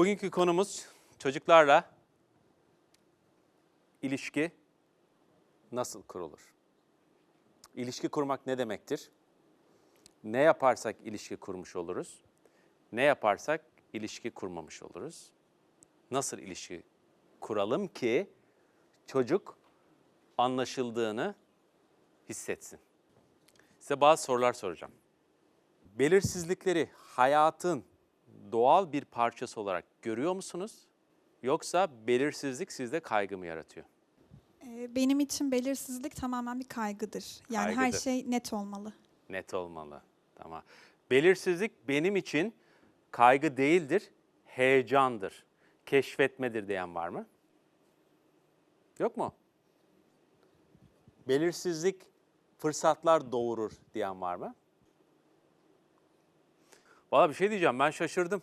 Bugünkü konumuz çocuklarla ilişki nasıl kurulur? İlişki kurmak ne demektir? Ne yaparsak ilişki kurmuş oluruz? Ne yaparsak ilişki kurmamış oluruz? Nasıl ilişki kuralım ki çocuk anlaşıldığını hissetsin? Size bazı sorular soracağım. Belirsizlikleri hayatın doğal bir parçası olarak görüyor musunuz? Yoksa belirsizlik sizde kaygı mı yaratıyor? Ee, Benim için belirsizlik tamamen bir kaygıdır. Yani her Kaygıdır. şey net olmalı. Net olmalı. Tamam. Belirsizlik benim için kaygı değildir, heyecandır, keşfetmedir diyen var mı? Yok mu? Belirsizlik fırsatlar doğurur diyen var mı? Valla bir şey diyeceğim ben şaşırdım.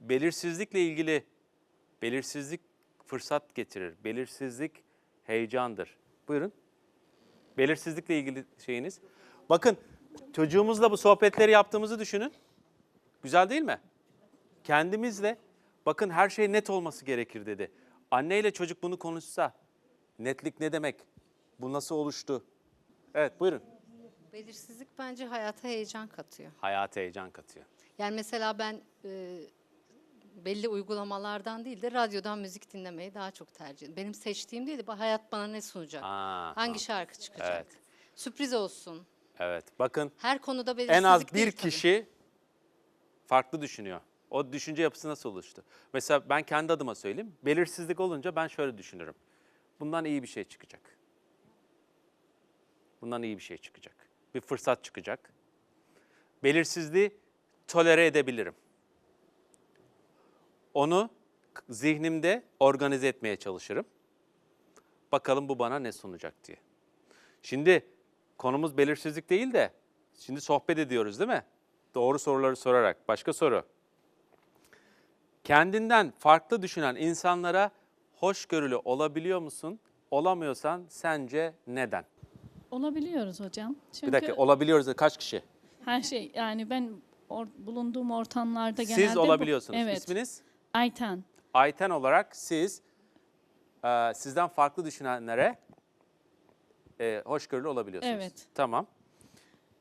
Belirsizlikle ilgili belirsizlik fırsat getirir. Belirsizlik heyecandır. Buyurun. Belirsizlikle ilgili şeyiniz. Bakın çocuğumuzla bu sohbetleri yaptığımızı düşünün. Güzel değil mi? Kendimizle bakın her şey net olması gerekir dedi. Anneyle çocuk bunu konuşsa netlik ne demek? Bu nasıl oluştu? Evet buyurun. Belirsizlik bence hayata heyecan katıyor. Hayata heyecan katıyor. Yani mesela ben e, belli uygulamalardan değil de radyodan müzik dinlemeyi daha çok tercih ediyorum. Benim seçtiğim değil de bu hayat bana ne sunacak? Aa, Hangi şarkı çıkacak? Evet. Sürpriz olsun. Evet bakın Her konuda belirsizlik en az değil bir tabii. kişi farklı düşünüyor. O düşünce yapısı nasıl oluştu? Mesela ben kendi adıma söyleyeyim. Belirsizlik olunca ben şöyle düşünürüm. Bundan iyi bir şey çıkacak. Bundan iyi bir şey çıkacak. Bir fırsat çıkacak. Belirsizliği tolere edebilirim. Onu zihnimde organize etmeye çalışırım. Bakalım bu bana ne sunacak diye. Şimdi konumuz belirsizlik değil de şimdi sohbet ediyoruz değil mi? Doğru soruları sorarak. Başka soru. Kendinden farklı düşünen insanlara hoşgörülü olabiliyor musun? Olamıyorsan sence neden? Olabiliyoruz hocam. Çünkü Bir dakika olabiliyoruz da kaç kişi? her şey yani ben or- bulunduğum ortamlarda genelde Siz bu- olabiliyorsunuz. evet. İsminiz? Ayten. Ayten olarak siz e, sizden farklı düşünenlere e, hoşgörülü olabiliyorsunuz. Evet. Tamam.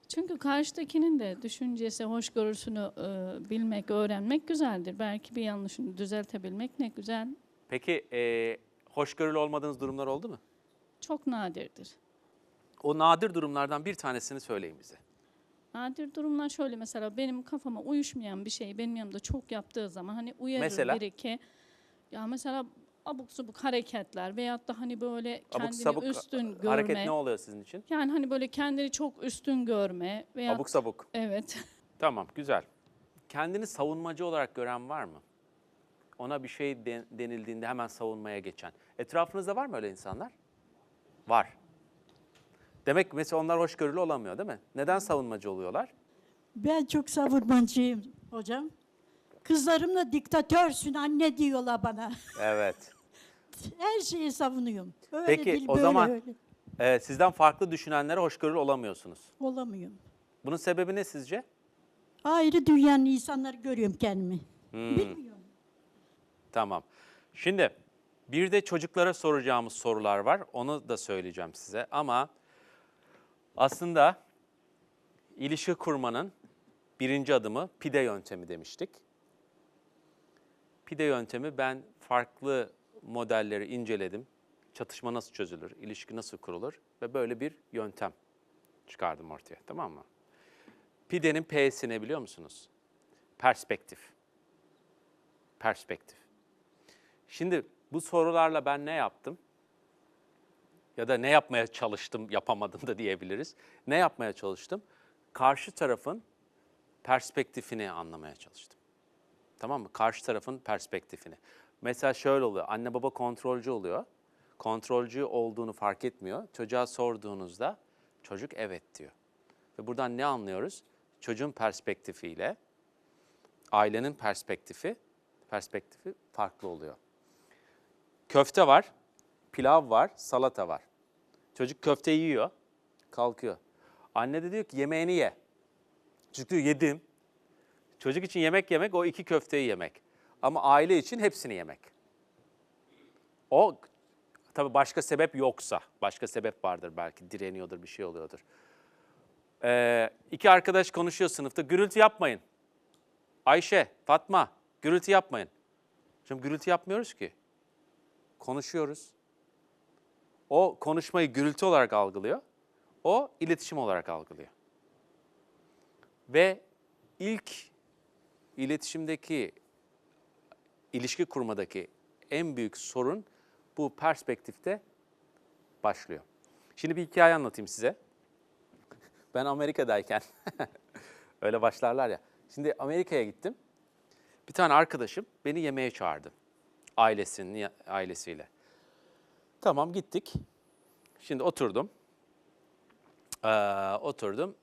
Çünkü karşıdakinin de düşüncesi, hoşgörüsünü e, bilmek, öğrenmek güzeldir. Belki bir yanlışını düzeltebilmek ne güzel. Peki e, hoşgörülü olmadığınız durumlar oldu mu? Çok nadirdir. O nadir durumlardan bir tanesini söyleyin bize. Nadir durumlar şöyle mesela benim kafama uyuşmayan bir şey benim yanımda çok yaptığı zaman hani uyarır Mesela? bir iki. Ya mesela abuk subuk hareketler veyahut da hani böyle Abuk kendini sabuk üstün görme. hareket ne oluyor sizin için? Yani hani böyle kendini çok üstün görme veya Abuk sabuk. evet. Tamam, güzel. Kendini savunmacı olarak gören var mı? Ona bir şey den- denildiğinde hemen savunmaya geçen. Etrafınızda var mı öyle insanlar? Var. Demek mesela onlar hoşgörülü olamıyor değil mi? Neden savunmacı oluyorlar? Ben çok savunmacıyım hocam. Kızlarım da diktatörsün anne diyorlar bana. Evet. Her şeyi savunuyorum. Öyle Peki, değil, o böyle zaman- öyle. Ee, sizden farklı düşünenlere hoşgörülü olamıyorsunuz. Olamıyorum. Bunun sebebi ne sizce? Ayrı dünyanın insanları görüyorum kendimi. Hmm. Bilmiyorum. Tamam. Şimdi bir de çocuklara soracağımız sorular var. Onu da söyleyeceğim size. Ama aslında ilişki kurmanın birinci adımı pide yöntemi demiştik. Pide yöntemi ben farklı modelleri inceledim. Çatışma nasıl çözülür, ilişki nasıl kurulur ve böyle bir yöntem çıkardım ortaya. Tamam mı? Pidenin P'si ne biliyor musunuz? Perspektif. Perspektif. Şimdi bu sorularla ben ne yaptım? Ya da ne yapmaya çalıştım, yapamadım da diyebiliriz. Ne yapmaya çalıştım? Karşı tarafın perspektifini anlamaya çalıştım. Tamam mı? Karşı tarafın perspektifini. Mesela şöyle oluyor. Anne baba kontrolcü oluyor. Kontrolcü olduğunu fark etmiyor. Çocuğa sorduğunuzda çocuk evet diyor. Ve buradan ne anlıyoruz? Çocuğun perspektifiyle ailenin perspektifi perspektifi farklı oluyor. Köfte var, pilav var, salata var. Çocuk köfte yiyor, kalkıyor. Anne de diyor ki yemeğini ye. Çocuk diyor yedim. Çocuk için yemek yemek o iki köfteyi yemek. ama aile için hepsini yemek. O tabii başka sebep yoksa, başka sebep vardır belki direniyordur, bir şey oluyordur. Ee, iki arkadaş konuşuyor sınıfta, gürültü yapmayın. Ayşe, Fatma, gürültü yapmayın. Şimdi gürültü yapmıyoruz ki. Konuşuyoruz. O konuşmayı gürültü olarak algılıyor. O iletişim olarak algılıyor. Ve ilk iletişimdeki, ilişki kurmadaki en büyük sorun bu perspektifte başlıyor. Şimdi bir hikaye anlatayım size. Ben Amerika'dayken, öyle başlarlar ya. Şimdi Amerika'ya gittim. Bir tane arkadaşım beni yemeğe çağırdı. Ailesinin ailesiyle. Tamam gittik. Şimdi oturdum. Ee, oturdum.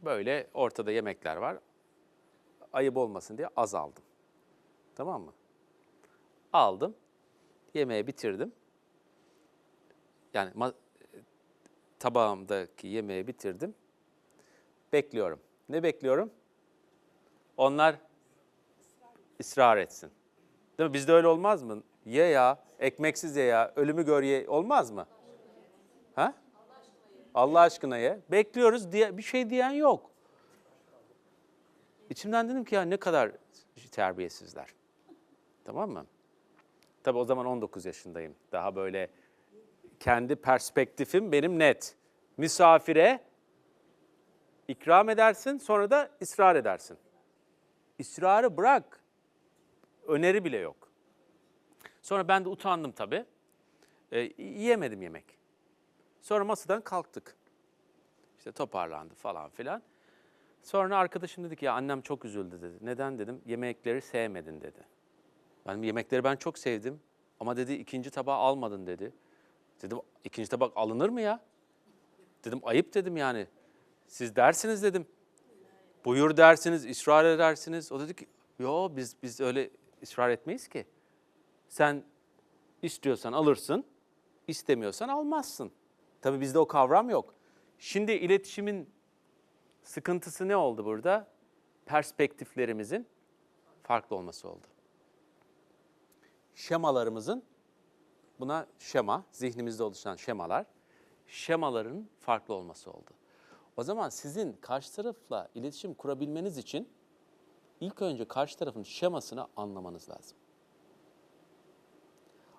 Böyle ortada yemekler var. Ayıp olmasın diye az aldım. Tamam mı? Aldım. Yemeği bitirdim. Yani tabağımdaki yemeği bitirdim. Bekliyorum. Ne bekliyorum? Onlar ısrar etsin. Değil mi? Bizde öyle olmaz mı? Ye ya, ekmeksiz ye ya, ölümü gör ye. Olmaz mı? Ha? Allah aşkına ye. Bekliyoruz diye bir şey diyen yok. İçimden dedim ki ya ne kadar terbiyesizler. Tamam mı? Tabii o zaman 19 yaşındayım. Daha böyle kendi perspektifim benim net. Misafire ikram edersin sonra da ısrar edersin. İsrarı bırak. Öneri bile yok. Sonra ben de utandım tabii. E, yiyemedim yemek. Sonra masadan kalktık. İşte toparlandı falan filan. Sonra arkadaşım dedi ki ya annem çok üzüldü dedi. Neden dedim? Yemekleri sevmedin dedi. Ben yemekleri ben çok sevdim ama dedi ikinci tabağı almadın dedi. Dedim ikinci tabak alınır mı ya? Dedim ayıp dedim yani. Siz dersiniz dedim. Buyur dersiniz, ısrar edersiniz. O dedi ki yo biz biz öyle ısrar etmeyiz ki. Sen istiyorsan alırsın, istemiyorsan almazsın. Tabii bizde o kavram yok. Şimdi iletişimin sıkıntısı ne oldu burada? Perspektiflerimizin farklı olması oldu. Şemalarımızın, buna şema, zihnimizde oluşan şemalar, şemaların farklı olması oldu. O zaman sizin karşı tarafla iletişim kurabilmeniz için ilk önce karşı tarafın şemasını anlamanız lazım.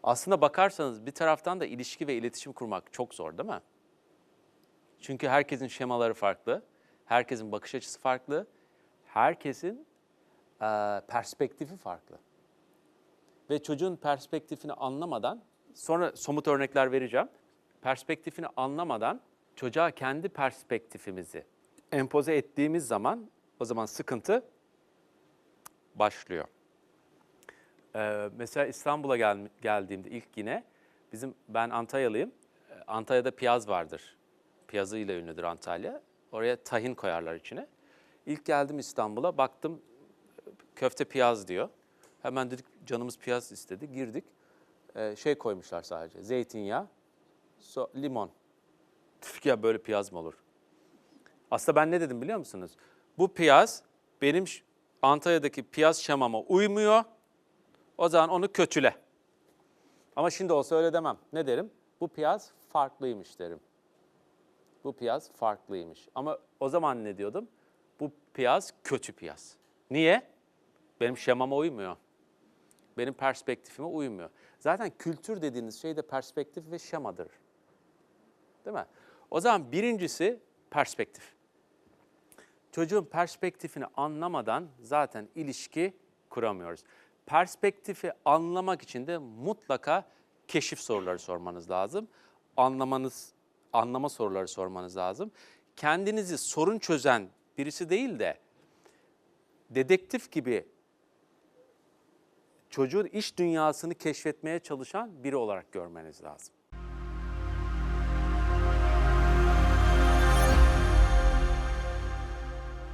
Aslında bakarsanız bir taraftan da ilişki ve iletişim kurmak çok zor değil mi? Çünkü herkesin şemaları farklı, herkesin bakış açısı farklı, herkesin eee, perspektifi farklı. Ve çocuğun perspektifini anlamadan, sonra somut örnekler vereceğim. Perspektifini anlamadan çocuğa kendi perspektifimizi empoze ettiğimiz zaman o zaman sıkıntı başlıyor. Ee, mesela İstanbul'a gel- geldiğimde ilk yine bizim ben Antalyalıyım. Ee, Antalya'da piyaz vardır. Piyazıyla ünlüdür Antalya. Oraya tahin koyarlar içine. İlk geldim İstanbul'a baktım köfte piyaz diyor. Hemen dedik canımız piyaz istedi. Girdik. Ee, şey koymuşlar sadece. Zeytinyağı, so- limon. Dedik ya böyle piyaz mı olur? Aslında ben ne dedim biliyor musunuz? Bu piyaz benim Antalya'daki piyaz şemama uymuyor. O zaman onu kötüle. Ama şimdi olsa öyle demem. Ne derim? Bu piyaz farklıymış derim. Bu piyaz farklıymış. Ama o zaman ne diyordum? Bu piyaz kötü piyaz. Niye? Benim şemama uymuyor. Benim perspektifime uymuyor. Zaten kültür dediğiniz şey de perspektif ve şemadır. Değil mi? O zaman birincisi perspektif. Çocuğun perspektifini anlamadan zaten ilişki kuramıyoruz. Perspektifi anlamak için de mutlaka keşif soruları sormanız lazım. Anlamanız, anlama soruları sormanız lazım. Kendinizi sorun çözen birisi değil de dedektif gibi çocuğun iç dünyasını keşfetmeye çalışan biri olarak görmeniz lazım.